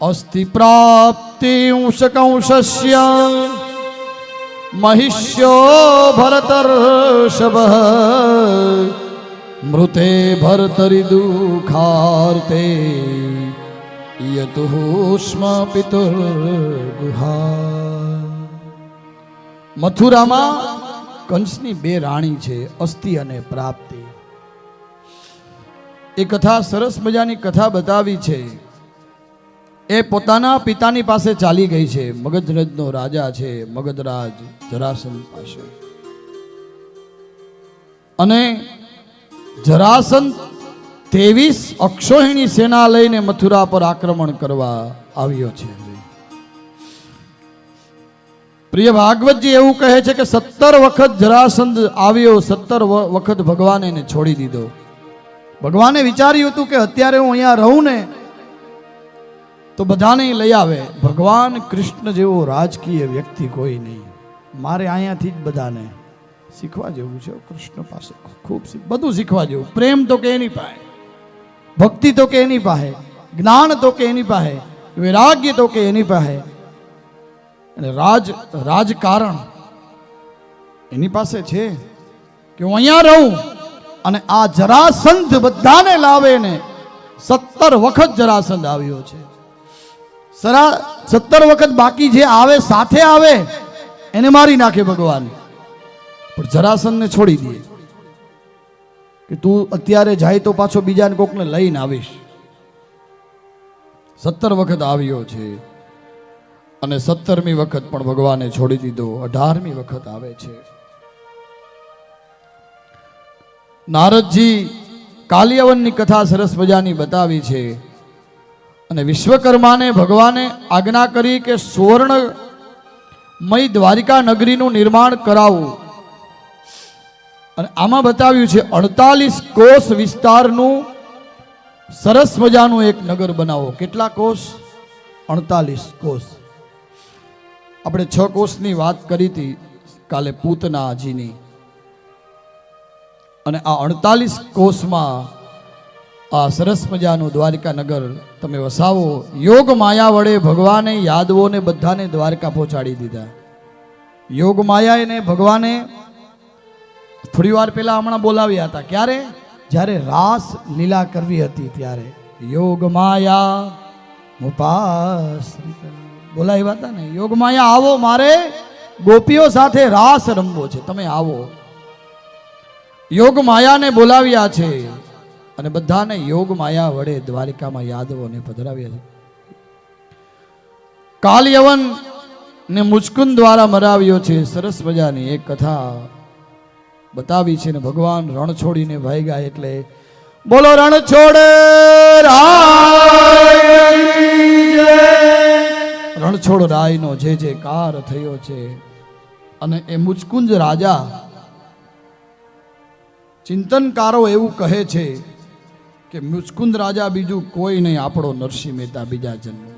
અસ્થિ પ્રાપ્તિ કંશસ્ય મહિષ્યો ભરતર્ષભ મૃતે ભરતરી દુખાર્તે યતુષ્મ પિતુર્ગુહા મથુરામાં કંસની બે રાણી છે અસ્થિ અને પ્રાપ્તિ એ કથા સરસ મજાની કથા બતાવી છે એ પોતાના પિતાની પાસે ચાલી ગઈ છે. મગધરજનો રાજા છે. મગધરાજ જરાસંધ પાસે. અને જરાસંધ ત્રેવીસ અક્ષોહિણી સેના લઈને મથુરા પર આક્રમણ કરવા આવ્યો છે. પ્રિય ભાગવતજી, એવું કહે છે કે સત્તર વખત જરાસંધ આવ્યો, સત્તર વખત ભગવાને એને છોડી દીધો. ભગવાને વિચાર્યું હતું કે અત્યારે હું અહીંયા રહું ને તો બધાને લઈ આવે. ભગવાન કૃષ્ણ જેવો રાજકીય વ્યક્તિ કોઈ નહીં. મારે અહીંયાથી જ બધાને શીખવા જેવું છે કૃષ્ણ પાસે ખૂબ બધું શીખવા જેવું. પ્રેમ તો કે એની પાસે, ભક્તિ તો કે એની પાસે, જ્ઞાન તો કે એની પાસે, વૈરાગ્ય તો કે એની પાસે. અને રાજ, રાજકારણ એની પાસે છે કે હું અહીંયા રહું અને આ જરાસંધ બધાને લાવે ને સત્તર વખત જરાસંધ આવ્યો છે. સરા સત્તર વખત બાકી જે આવે, સાથે આવે, એને મારી નાખે ભગવાન. પણ જરાસનને છોડી દે. કે તું અત્યારે જાય તો પાછો બીજાને કોકને લઈને આવીશ. સત્તર વખત આવ્યો છે. અને સત્તરમી વખત પણ ભગવાને છોડી દીધો. અઢારમી વખત આવે છે. નારદજી કાલિયાવનની કથા સરસ મજાની બતાવી છે. અને વિશ્વકર્માને ભગવાને આજ્ઞા કરી કે સુવર્ણમય દ્વારિકા નગરીનું નિર્માણ કરાવવું અને આમાં બતાવ્યું છે, અડતાલીસ કોષ વિસ્તારનું સરસ મજાનું એક નગર બનાવો. કેટલા કોષ અડતાલીસ કોષ આપણે છ કોષની વાત કરી હતી કાલે પૂતનાજીની. અને આ અડતાલીસ કોષમાં આ સરસ મજાનું દ્વારિકા નગર તમે વસાવો. યોગ માયા વડે ભગવાને યાદવોને બધાને દ્વારકા પહોંચાડી દીધા. યોગ માયાને ભગવાને થોડી વાર પહેલા હમણાં બોલાવ્યા હતા. ક્યારે? જ્યારે રાસ લીલા કરવી હતી ત્યારે. યોગ માયા મુપાસ બોલાવ્યા હતા ને? યોગ માયા, આવો મારે. ગોપીઓ સાથે રાસ રમવો છે. તમે આવો. યોગ માયાને બોલાવ્યા છે. અને બધાને યોગ માયા વડે દ્વારિકામાં યાદવોને પધરાવ્યા છે. કાલયવન ને મુચકુંદ દ્વારા મરાવ્યો છે સરસ મજાની એક કથા બતાવી છે ને ભગવાન રણ છોડીને ભાગ્યા એટલે બોલો રણ છોડ રણછોડ રાયનો જે જે કાર થયો છે અને એ મુચકુંજ રાજા ચિંતનકારો એવું કહે છે કે મુસ્કુંદ રાજા બીજું કોઈ નહીં આપણો નરસિંહ મહેતા બીજા જન્મ.